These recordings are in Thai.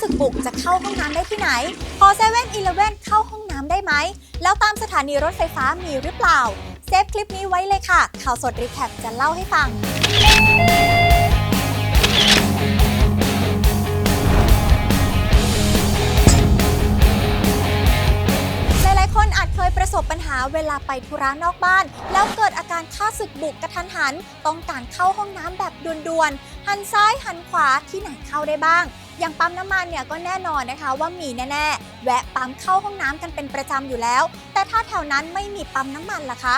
ศึกบุกจะเข้าห้องน้ำได้ที่ไหน พอเซเว่นอีเลเว่นเข้าห้องน้ำได้ไหม แล้วตามสถานีรถไฟฟ้ามีหรือเปล่า เซฟคลิปนี้ไว้เลยค่ะ ข่าวสดรีแคปจะเล่าให้ฟังหลายๆคนอาจเคยประสบปัญหาเวลาไปธุระนอกบ้าน แล้วเกิดอาการข้าศึกบุกกระทันหัน ต้องการเข้าห้องน้ำแบบด่วนๆ หันซ้ายหันขวาที่ไหนเข้าได้บ้าง อย่างปั๊มน้ำมันเนี่ยก็แน่นอนนะคะว่ามีแน่ๆ แวะปั๊มเข้าห้องน้ำกันเป็นประจำอยู่แล้ว แต่ถ้าแถวนั้นไม่มีปั๊มน้ำมันล่ะคะ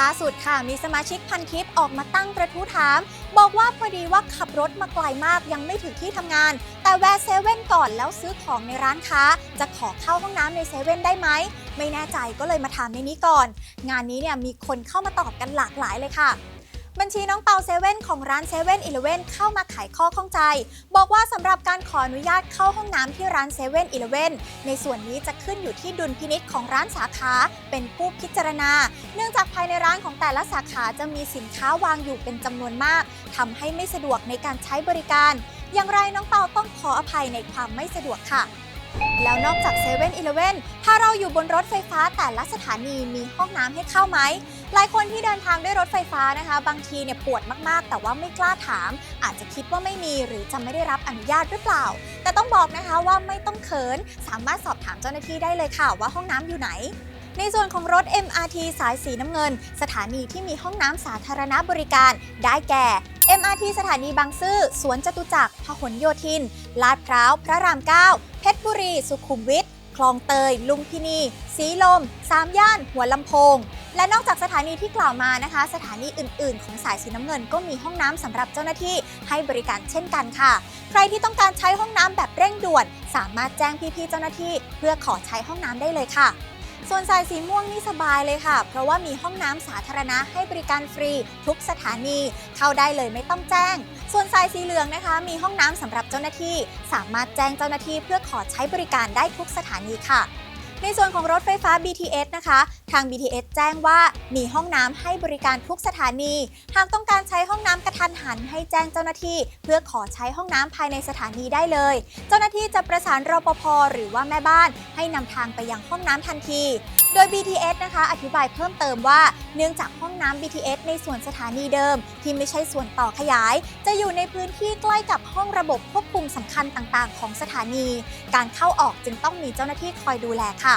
ล่าสุดค่ะมีสมาชิกพันทิปออกมาตั้งกระทู้ถาม บอกว่าพอดีว่าขับรถมาไกลมากยังไม่ถึงที่ทำงาน แต่แวะเซเว่นก่อนแล้วซื้อของในร้านค้า จะขอเข้าห้องน้ำในเซเว่นได้ไหม ไม่แน่ใจก็เลยมาถามในนี้ก่อน งานนี้เนี่ยมีคนเข้ามาตอบกันหลากหลายเลยค่ะ บัญชีน้องเปาเซเว่นของร้านเซเว่นอีเลเว่นเข้ามาไขข้อข้องใจ บอกว่าสำหรับการขออนุญาตเข้าห้องน้ำที่ร้านเซเว่นอีเลเว่นในส่วนนี้จะขึ้นอยู่ที่ดุลพินิษของร้านสาขาเป็นผู้พิจารณา เนื่องจากภายในร้านของแต่ละสาขาจะมีสินค้าวางอยู่เป็นจำนวนมากทำให้ไม่สะดวกในการใช้บริการ อย่างไรน้องเปาต้องขออภัยในความไม่สะดวกค่ะ แล้วนอกจาก7 e เ e ่ e อถ้าเราอยู่บนรถไฟฟ้าแต่ละสถานีมีห้องน้ำให้เข้าไหม หลายคนที่เดินทางด้วยรถไฟฟ้านะคะ บางทีเนี่ยปวดมากๆ แต่ว่าไม่กล้าถาม อาจจะคิดว่าไม่มีหรือจะไม่ได้รับอนุญาตหรือเปล่า แต่ต้องบอกนะคะว่าไม่ต้องเขิน สามารถสอบถามเจ้าหน้าที่ได้เลยค่ะว่าห้องน้ำอยู่ไหนในส่วนของรถ MRT สายสีน้ำเงิน สถานีที่มีห้องน้ำสาธารณะบริการ ได้แก่ MRT สถานีบางซื่อ สวนจตุจักร พหลโยธิน ลาดพร้าว พระราม9เพชรบุรี สุขุมวิท คลองเตย ลุมพินี สีลม สามย่าน หัวลำโพง และนอกจากสถานีที่กล่าวมานะคะ สถานีอื่น ๆ ของสายสีน้ำเงินก็มีห้องน้ำสำหรับเจ้าหน้าที่ให้บริการเช่นกันค่ะ ใครที่ต้องการใช้ห้องน้ำแบบเร่งด่วน สามารถแจ้งพี่ ๆ เจ้าหน้าที่ เพื่อขอใช้ห้องน้ำได้เลยค่ะ ส่วนสายสีม่วงนี่สบายเลยค่ะ เพราะว่ามีห้องน้ำสาธารณะให้บริการฟรี ทุกสถานี เข้าได้เลยไม่ต้องแจ้ง ส่วนสายสีเหลืองนะคะ มีห้องน้ำสำหรับเจ้าหน้าที่ สามารถแจ้งเจ้าหน้าที่เพื่อขอใช้บริการได้ทุกสถานีค่ะ ในส่วนของรถไฟฟ้า BTS นะคะ ทาง BTS แจ้งว่ามีห้องน้ำให้บริการทุกสถานี หากต้องการใช้ห้องน้ำกระทันหันให้แจ้งเจ้าหน้าที่ เพื่อขอใช้ห้องน้ำภายในสถานีได้เลย เจ้าหน้าที่จะประสานรปภหรือว่าแม่บ้าน ให้นำทางไปยังห้องน้ำทันที โดย BTS นะคะ อธิบายเพิ่มเติมว่า เนื่องจากห้องน้ำ BTS ในส่วนสถานีเดิม ที่ไม่ใช่ส่วนต่อขยาย จะอยู่ในพื้นที่ใกล้กับห้องระบบควบคุมสำคัญต่างๆ ของสถานี การเข้าออกจึงต้องมีเจ้าหน้าที่คอยดูแลค่ะ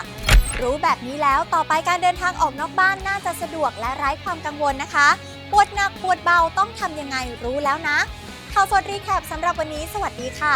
รู้แบบนี้แล้วต่อไปการเดินทางออกนอกบ้านน่าจะสะดวกและไร้ความกังวลนะคะ ปวดหนักปวดเบาต้องทำยังไงรู้แล้วนะข่าวสดรีแคปสำหรับวันนี้ สวัสดีค่ะ